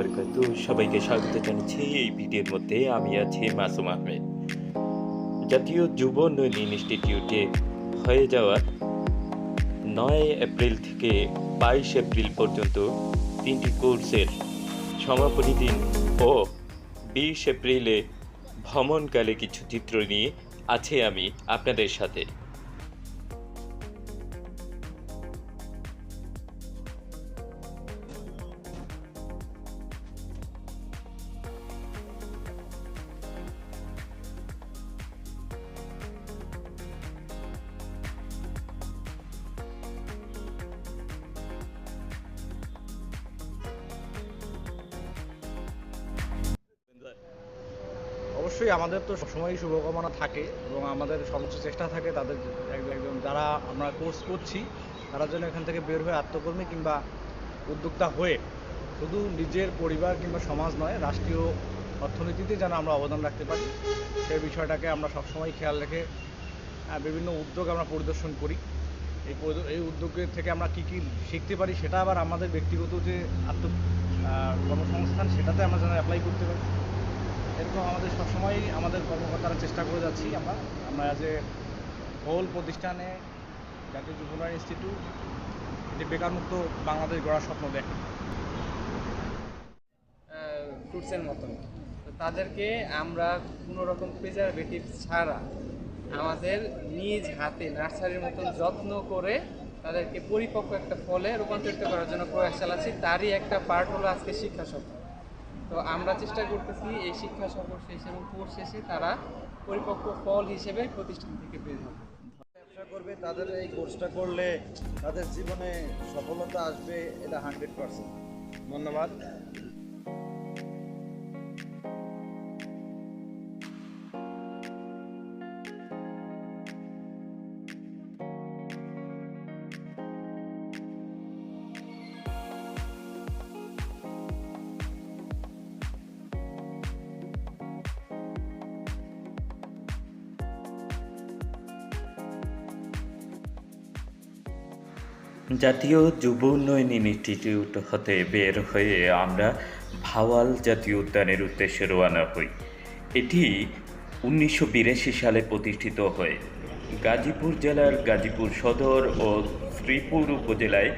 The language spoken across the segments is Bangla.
বরকাত সবাইকে স্বাগত জানাচ্ছি এই ভিডিওর মধ্যে। আমি আছি মাসুম আহমেদ। জাতীয় যুব উন্নয়ন ইনস্টিটিউটে হয়ে যাওয়া নয় এপ্রিল থেকে বাইশ এপ্রিল পর্যন্ত তিনটি কোর্সের সমাপনী দিন ও বিশ এপ্রিলে ভ্রমণকালে কিছু চিত্র নিয়ে আছে আমি আপনাদের সাথে। অবশ্যই আমাদের তো সবসময়ই শুভকামনা থাকে এবং আমাদের সর্বোচ্চ চেষ্টা থাকে তাদের একজন যারা আমরা কোর্স করছি, তারা যেন এখান থেকে বের হয়ে আত্মকর্মী কিংবা উদ্যোক্তা হয়ে শুধু নিজের পরিবার কিংবা সমাজ নয়, রাষ্ট্রীয় অর্থনীতিতে যেন আমরা অবদান রাখতে পারি। সেই বিষয়টাকে আমরা সবসময় খেয়াল রেখে বিভিন্ন উদ্যোগ আমরা পরিদর্শন করি। এই এই উদ্যোগের থেকে আমরা কী কী শিখতে পারি সেটা আবার আমাদের ব্যক্তিগত যে আত্ম কর্মসংস্থান, সেটাতে আমরা যেন অ্যাপ্লাই করতে পারি। এরকম আমাদের সবসময়ই আমাদের কর্মকর্তারা চেষ্টা করে যাচ্ছি আমরা। আমরা অ্যাজ এ হোল প্রতিষ্ঠানে জাতীয় যুব উন্নয়ন ইনস্টিটিউট একটি বেকারমুক্ত বাংলাদেশ গড়ার স্বপ্ন দেখে। ফ্রুটসের মতন। তাদেরকে আমরা কোনো রকম প্রিজারভেটিভ ছাড়া আমাদের নিজ হাতে নার্সারির মতন যত্ন করে তাদেরকে পরিপক্ক একটা ফলে রূপান্তরিত করার জন্য প্রয়াস চালাচ্ছি। তারই একটা পার্ট হলো আজকে শিক্ষা সফর। তো আমরা চেষ্টা করতেছি এই শিক্ষা সফর শেষ এবং কোর্স শেষে তারা পরিপক্ক ফল হিসেবে প্রতিষ্ঠান থেকে পেয়ে যাবে ব্যবসা করবে, তাদের এই কোর্সটা করলে তাদের জীবনে সফলতা আসবে, এটা হান্ড্রেড পার্সেন্ট ধন্যবাদ। জাতীয় যুব উন্নয়ন ইনস্টিটিউট হতে বের হয়ে আমরা ভাওয়াল জাতীয় উদ্যানের উদ্দেশ্যে রওনা হই। এটি উনিশশো বিরাশি সালে প্রতিষ্ঠিত হয়। গাজীপুর জেলার গাজীপুর সদর ও শ্রীপুর উপজেলায়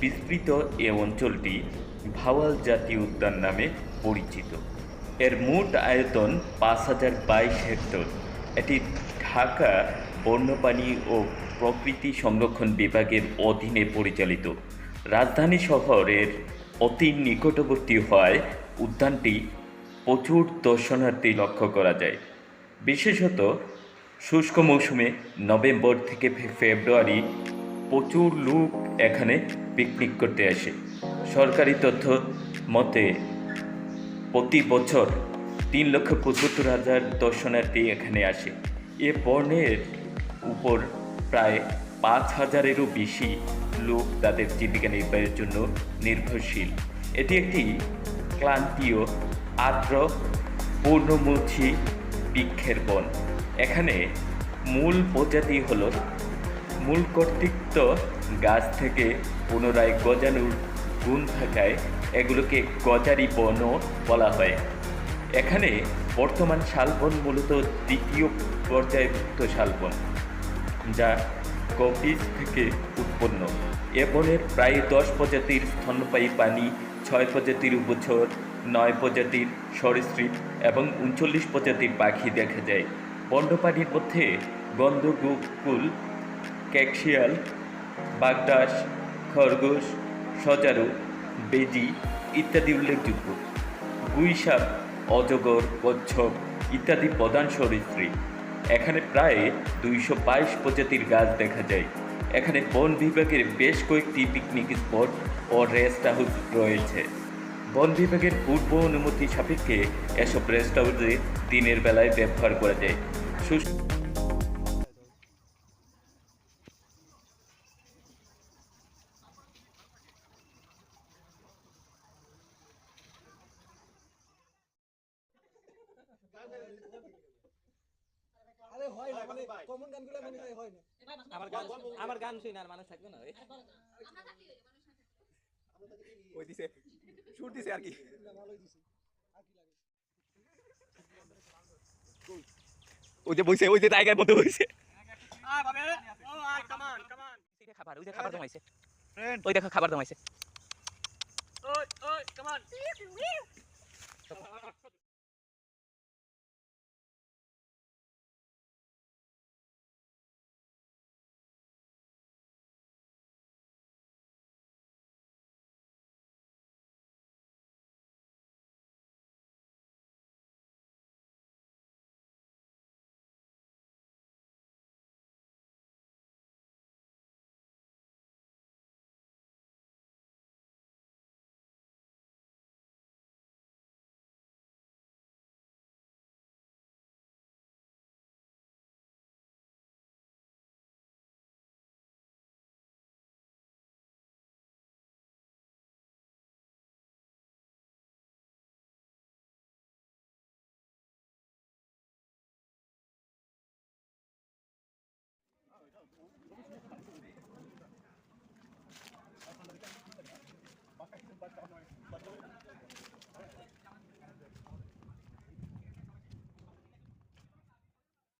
বিস্তৃত এ অঞ্চলটি ভাওয়াল জাতীয় উদ্যান নামে পরিচিত। এর মোট আয়তন পাঁচ হাজার বাইশ হেক্টর। এটি ঢাকা, বন্যপ্রাণী ও প্রকৃতি সংরক্ষণ বিভাগের অধীনে পরিচালিত। রাজধানী শহরের অতি নিকটবর্তী হওয়ায় উদ্যানটি প্রচুর দর্শনার্থী লক্ষ্য করা যায়। বিশেষত শুষ্ক মৌসুমে নভেম্বর থেকে ফেব্রুয়ারি প্রচুর লোক এখানে পিকনিক করতে আসে। সরকারি তথ্য মতে, প্রতি বছর তিন লক্ষ পঁচাত্তর হাজার দর্শনার্থী এখানে আসে। এ বর্ণের উপর প্রায় পাঁচ হাজারেরও বেশি লোক তাদের জীবিকা নির্বাহের জন্য নির্ভরশীল। এটি একটি ক্লান্তীয়, আর্দ্র পূর্ণমুখী বৃক্ষের বন। এখানে মূল প্রজাতি হল মূল কর্তৃত্ব গাছ থেকে পুনরায় গজানোর গুণ থাকায় এগুলোকে গজারি বনও বলা হয়। এখানে বর্তমান শালবন মূলত দ্বিতীয় পর্যায়ভুক্ত শালবন যা কপিস থেকে উৎপন্ন। এ বনের প্রায় দশ প্রজাতির স্তন্যপায়ী প্রাণী, ছয় প্রজাতির উভচর নয় প্রজাতির সরীসৃপ এবং উনচল্লিশ প্রজাতির পাখি দেখা যায়। বন্যপ্রাণীর মধ্যে গন্ধগোকুল, ক্যাকশিয়াল, বাগদাস, খরগোশ, সজারু, বেজি ইত্যাদি উল্লেখযোগ্য। গুইসাপ অজগর, কচ্ছপ ইত্যাদি প্রধান সরীসৃপ। এখানে প্রায় দুইশো বাইশ প্রজাতির গাছ দেখা যায়। এখানে বন বিভাগের বেশ কয়েকটি পিকনিক স্পট ও রেস্ট হাউস রয়েছে। বন বিভাগের পূর্ব অনুমতি সাপেক্ষে এসব রেস্ট হাউসে দিনের বেলায় ব্যবহার করা যায়। সুস্থ আরে হয় না মানে কমন গানগুলো মনে হয় হয় না। আমার গান আমার গান শুনে আর মানুষ থাকবে না ওই দিছে শুট দিছে আর কি। ওই যে বইছে ওই যে টাইগার মতো বইছে। খাবার জমাইছে। ফ্রেন্ড খাবার জমাইছে। ওই ওই